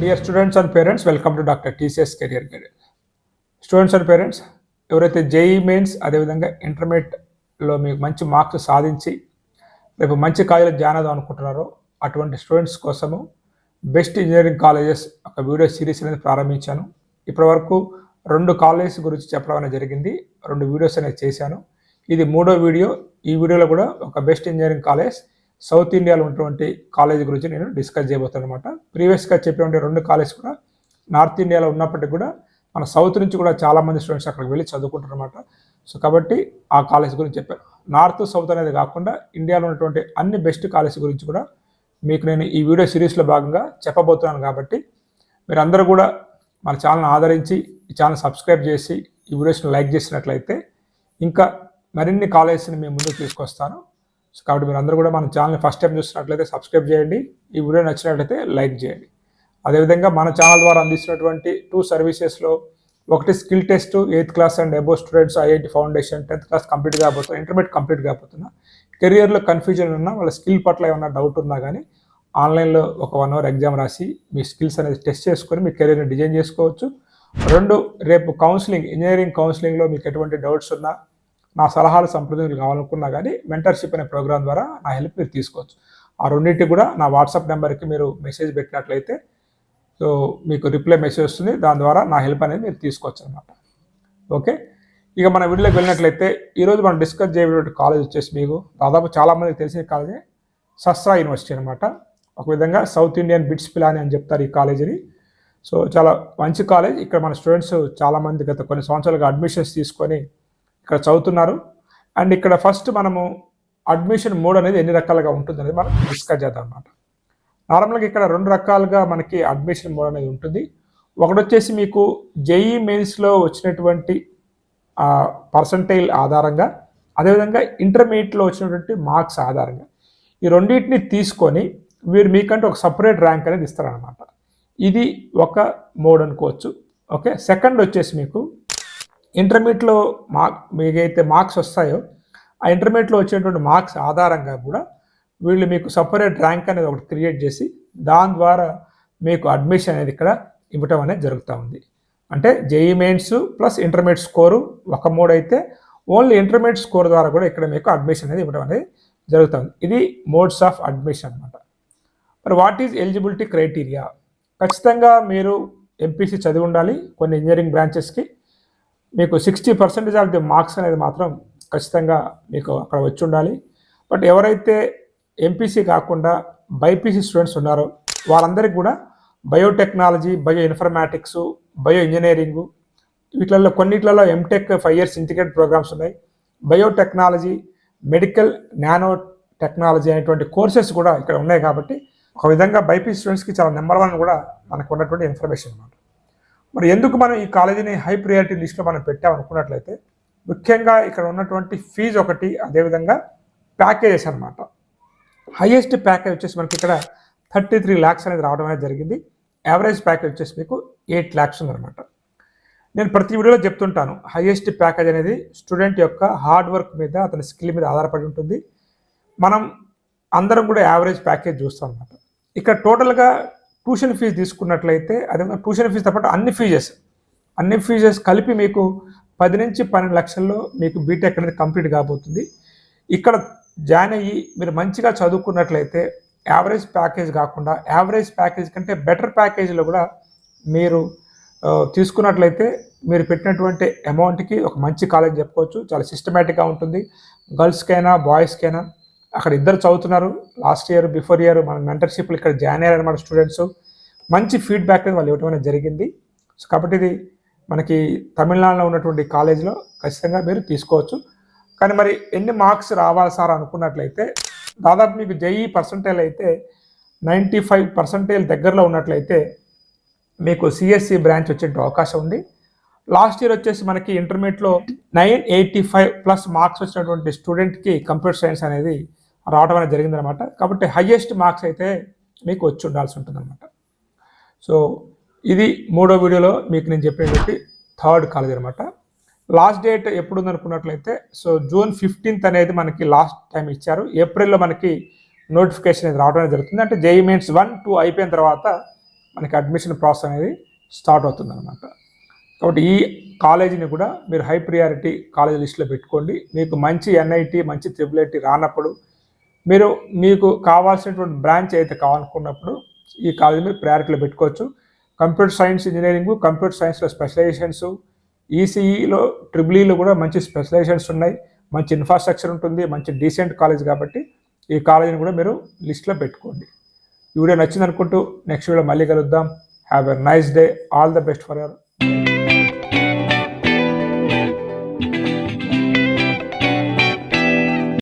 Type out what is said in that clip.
Dear students and parents welcome to doctor TCS career guide students and parents ఎవరైతే JEE mains అదేవిధంగా ఇంటర్మీడియట్లో మీకు మంచి మార్క్స్ సాధించి రేపు మంచి కాలేజీలో జాయిన్ అవుదాం అనుకుంటున్నారో అటువంటి స్టూడెంట్స్ కోసము బెస్ట్ ఇంజనీరింగ్ కాలేజెస్ ఒక వీడియో సిరీస్ అనేది ప్రారంభించాను. ఇప్పటివరకు రెండు కాలేజెస్ గురించి చెప్పడం అనేది జరిగింది. రెండు వీడియోస్ అనేది చేశాను. ఇది మూడో వీడియో ఈ వీడియోలో కూడా ఒక బెస్ట్ ఇంజనీరింగ్ కాలేజ్ సౌత్ ఇండియాలో ఉన్నటువంటి కాలేజ్ గురించి నేను డిస్కస్ చేయబోతాను అనమాట ప్రీవియస్గా చెప్పినటువంటి రెండు కాలేజ్ కూడా నార్త్ ఇండియాలో ఉన్నప్పటికీ కూడా మన సౌత్ నుంచి కూడా చాలామంది స్టూడెంట్స్ అక్కడికి వెళ్ళి చదువుకుంటారు అనమాట సో కాబట్టి ఆ కాలేజ్ గురించి చెప్పాను. నార్త్ సౌత్ అనేది కాకుండా ఇండియాలో ఉన్నటువంటి అన్ని బెస్ట్ కాలేజ్ గురించి కూడా మీకు నేను ఈ వీడియో సిరీస్లో భాగంగా చెప్పబోతున్నాను కాబట్టి మీరందరూ కూడా మన ఛానల్ ఆదరించి ఈ ఛానల్ సబ్స్క్రైబ్ చేసి ఈ వీడియోస్ని లైక్ చేసినట్లయితే ఇంకా మరిన్ని కాలేజెస్ని మేము ముందుకు తీసుకొస్తాను. సో కాబట్టి మీరు అందరూ కూడా మన ఛానల్ని ఫస్ట్ టైం చూసినట్లయితే సబ్స్క్రైబ్ చేయండి. ఈ వీడియో నచ్చినట్లయితే లైక్ చేయండి. అదేవిధంగా మన ఛానల్ ద్వారా అందిస్తున్నటువంటి టూ సర్వీసెస్లో ఒకటి skill test eighth class and above students IIT foundation tenth class complete కాబోతున్నా intermediate complete కాబోతున్నా. కెరియర్లో కన్ఫ్యూజన్ ఉన్నా వాళ్ళ స్కిల్ పట్ల ఏమన్నా డౌట్ ఉన్నా కానీ ఆన్లైన్లో ఒక వన్ అవర్ ఎగ్జామ్ రాసి మీ స్కిల్స్ అనేది టెస్ట్ చేసుకొని మీ కెరీర్ని డిజైన్ చేసుకోవచ్చు. రెండు రేపు కౌన్సిలింగ్ ఇంజనీరింగ్ కౌన్సిలింగ్లో మీకు ఎటువంటి డౌట్స్ ఉన్నా నా సలహాలు సంప్రదింపులు కావాలనుకున్నా కానీ మెంటర్షిప్ అనే ప్రోగ్రామ్ ద్వారా నా హెల్ప్ మీరు తీసుకోవచ్చు. ఆ రెండింటికి కూడా నా వాట్సాప్ నెంబర్కి మీరు మెసేజ్ పెట్టినట్లయితే సో మీకు రిప్లై మెసేజ్ వస్తుంది. దాని ద్వారా నా హెల్ప్ అనేది మీరు తీసుకోవచ్చు అనమాట ఓకే? ఇక మన వీడియోకి వెళ్ళినట్లయితే ఈరోజు మనం డిస్కస్ చేయబడే కాలేజ్ వచ్చేసి మీకు దాదాపు చాలామందికి తెలిసిన కాలేజే సస్రా యూనివర్సిటీ అనమాట ఒక విధంగా సౌత్ ఇండియన్ బిట్స్ పిలాని అని చెప్తారు ఈ కాలేజీని సో చాలా మంచి కాలేజ్ ఇక్కడ మన స్టూడెంట్స్ చాలామంది గత కొన్ని సంవత్సరాలుగా అడ్మిషన్స్ తీసుకొని ఇక్కడ చదువుతున్నారు. అండ్ ఇక్కడ ఫస్ట్ మనము అడ్మిషన్ మోడ్ అనేది ఎన్ని రకాలుగా ఉంటుంది అనేది మనం డిస్కస్ చేద్దాం అనమాట నార్మల్గా ఇక్కడ రెండు రకాలుగా మనకి అడ్మిషన్ మోడ్ అనేది ఉంటుంది. ఒకటి వచ్చేసి మీకు జేఈ మెయిన్స్లో వచ్చినటువంటి పర్సంటైల్ ఆధారంగా అదేవిధంగా ఇంటర్మీడియట్లో వచ్చినటువంటి మార్క్స్ ఆధారంగా. ఈ రెండింటిని తీసుకొని వీరు మీకంటే ఒక సపరేట్ ర్యాంక్ అనేది ఇస్తారనమాట ఇది ఒక మోడ్ అనుకోవచ్చు. ఓకే? సెకండ్ వచ్చేసి మీకు ఇంటర్మీడియట్లో మార్క్ మీకైతే మార్క్స్ వస్తాయో ఆ ఇంటర్మీడియట్లో వచ్చేటువంటి మార్క్స్ ఆధారంగా కూడా వీళ్ళు మీకు సపరేట్ ర్యాంక్ అనేది ఒకటి క్రియేట్ చేసి దాని ద్వారా మీకు అడ్మిషన్ అనేది ఇక్కడ ఇవ్వటం అనేది జరుగుతూ ఉంది. అంటే JEE mains plus intermediate score ఒక మోడ్ అయితే ఓన్లీ ఇంటర్మీడియట్ స్కోర్ ద్వారా కూడా ఇక్కడ మీకు అడ్మిషన్ అనేది ఇవ్వడం అనేది జరుగుతుంది ఇది మోడ్స్ ఆఫ్ అడ్మిషన్ అనమాట మరి వాట్ ఈజ్ ఎలిజిబిలిటీ క్రైటీరియా? ఖచ్చితంగా మీరు ఎంపీసీ చదివి ఉండాలి కొన్ని ఇంజనీరింగ్ బ్రాంచెస్కి. మీకు sixty percentage of the marks అనేది మాత్రం ఖచ్చితంగా మీకు అక్కడ వచ్చి ఉండాలి. బట్ ఎవరైతే ఎంపీసీ కాకుండా బైపీసీ స్టూడెంట్స్ ఉన్నారో వాళ్ళందరికీ కూడా biotechnology bio informatics bio engineering వీటిలలో కొన్నిట్లలో MTech five years integrate programs ఉన్నాయి. బయోటెక్నాలజీ మెడికల్ నానో టెక్నాలజీ అనేటువంటి కోర్సెస్ కూడా ఇక్కడ ఉన్నాయి కాబట్టి ఒక విధంగా బైపీ స్టూడెంట్స్కి చాలా నెంబర్ వన్ కూడా మనకు ఉన్నటువంటి ఇన్ఫర్మేషన్ అనమాట మరి ఎందుకు మనం ఈ కాలేజీని హై ప్రియారిటీ లిస్ట్లో మనం పెట్టామనుకున్నట్లయితే ముఖ్యంగా ఇక్కడ ఉన్నటువంటి ఫీజు ఒకటి అదేవిధంగా ప్యాకేజెస్ అనమాట హైయెస్ట్ ప్యాకేజ్ వచ్చేసి మనకి ఇక్కడ థర్టీ త్రీ ల్యాక్స్ అనేది రావడం అనేది జరిగింది. యావరేజ్ ప్యాకేజ్ వచ్చేసి మీకు ఎయిట్ ల్యాక్స్ ఉందన్నమాట. నేను ప్రతి వీడియోలో చెప్తుంటాను హైయెస్ట్ ప్యాకేజ్ అనేది స్టూడెంట్ యొక్క హార్డ్ వర్క్ మీద అతని స్కిల్ మీద ఆధారపడి ఉంటుంది. మనం అందరం కూడా యావరేజ్ ప్యాకేజ్ చూస్తాం అనమాట ఇక్కడ టోటల్గా ట్యూషన్ ఫీజు తీసుకున్నట్లయితే అదేవిధంగా ట్యూషన్ ఫీజు పాటు అన్ని ఫీజెస్ అన్ని ఫీజెస్ కలిపి మీకు పది నుంచి పన్నెండు లక్షల్లో మీకు బీటెక్ అనేది కంప్లీట్ కాబోతుంది. ఇక్కడ జాయిన్ అయ్యి మీరు మంచిగా చదువుకున్నట్లయితే యావరేజ్ ప్యాకేజ్ కాకుండా యావరేజ్ ప్యాకేజ్ కంటే బెటర్ ప్యాకేజీలో కూడా మీరు తీసుకున్నట్లయితే మీరు పెట్టినటువంటి అమౌంట్కి ఒక మంచి కాలేజ్ చెప్పుకోవచ్చు. చాలా సిస్టమేటిక్గా ఉంటుంది. గర్ల్స్కైనా బాయ్స్కైనా అక్కడ ఇద్దరు చదువుతున్నారు. లాస్ట్ ఇయర్ బిఫోర్ ఇయర్ మన మెంటర్షిప్లు ఇక్కడ జాయిన్ అయ్యారు మన స్టూడెంట్స్ మంచి ఫీడ్బ్యాక్ అనేది వాళ్ళు ఇవ్వడం అనేది జరిగింది. సో కాబట్టి ఇది మనకి తమిళనాడులో ఉన్నటువంటి కాలేజీలో ఖచ్చితంగా మీరు తీసుకోవచ్చు. కానీ మరి ఎన్ని మార్క్స్ రావాలి సార్ అనుకున్నట్లయితే దాదాపు మీకు జేఈ పర్సంటేజ్ అయితే నైంటీ ఫైవ్ పర్సంటేజ్ దగ్గరలో ఉన్నట్లయితే మీకు సిఎస్సి బ్రాంచ్ వచ్చే అవకాశం ఉంది. లాస్ట్ ఇయర్ వచ్చేసి మనకి ఇంటర్మీడియట్లో nine eighty five plus marks వచ్చినటువంటి స్టూడెంట్కి కంప్యూటర్ సైన్స్ అనేది రావడం అనేది జరిగిందనమాట కాబట్టి హయ్యెస్ట్ మార్క్స్ అయితే మీకు వచ్చి ఉండాల్సి ఉంటుందన్నమాట. సో ఇది మూడో వీడియోలో మీకు నేను చెప్పేటువంటి థర్డ్ కాలేజ్ అనమాట లాస్ట్ డేట్ ఎప్పుడు ఉందనుకున్నట్లయితే సో జూన్ ఫిఫ్టీన్త్ అనేది మనకి లాస్ట్ టైం ఇచ్చారు. ఏప్రిల్లో మనకి నోటిఫికేషన్ అనేది రావడం అనేది జరుగుతుంది. అంటే జేఈ మెయిన్స్ వన్ టూ అయిపోయిన తర్వాత మనకి అడ్మిషన్ ప్రాసెస్ అనేది స్టార్ట్ అవుతుంది అనమాట కాబట్టి ఈ కాలేజీని కూడా మీరు హై ప్రియారిటీ కాలేజ్ లిస్ట్లో పెట్టుకోండి. మీకు మంచి ఎన్ఐటి మంచి త్రిబుల్ ఐటీ రానప్పుడు మీరు మీకు కావాల్సినటువంటి బ్రాంచ్ అయితే కావాలనుకున్నప్పుడు ఈ కాలేజీ మీరు ప్రయారిటీలో పెట్టుకోవచ్చు. కంప్యూటర్ సైన్స్ ఇంజనీరింగ్ కంప్యూటర్ సైన్స్లో స్పెషలైజేషన్స్ ఈసీఈలో ట్రిబుల్ కూడా మంచి స్పెషలైజేషన్స్ ఉన్నాయి. మంచి ఇన్ఫ్రాస్ట్రక్చర్ ఉంటుంది. మంచి డీసెంట్ కాలేజ్ కాబట్టి ఈ కాలేజీని కూడా మీరు లిస్ట్లో పెట్టుకోండి. ఈ వీడియో నచ్చింది అనుకుంటూ నెక్స్ట్ వీడియో మళ్ళీ కలుద్దాం. Have a nice day all the best for your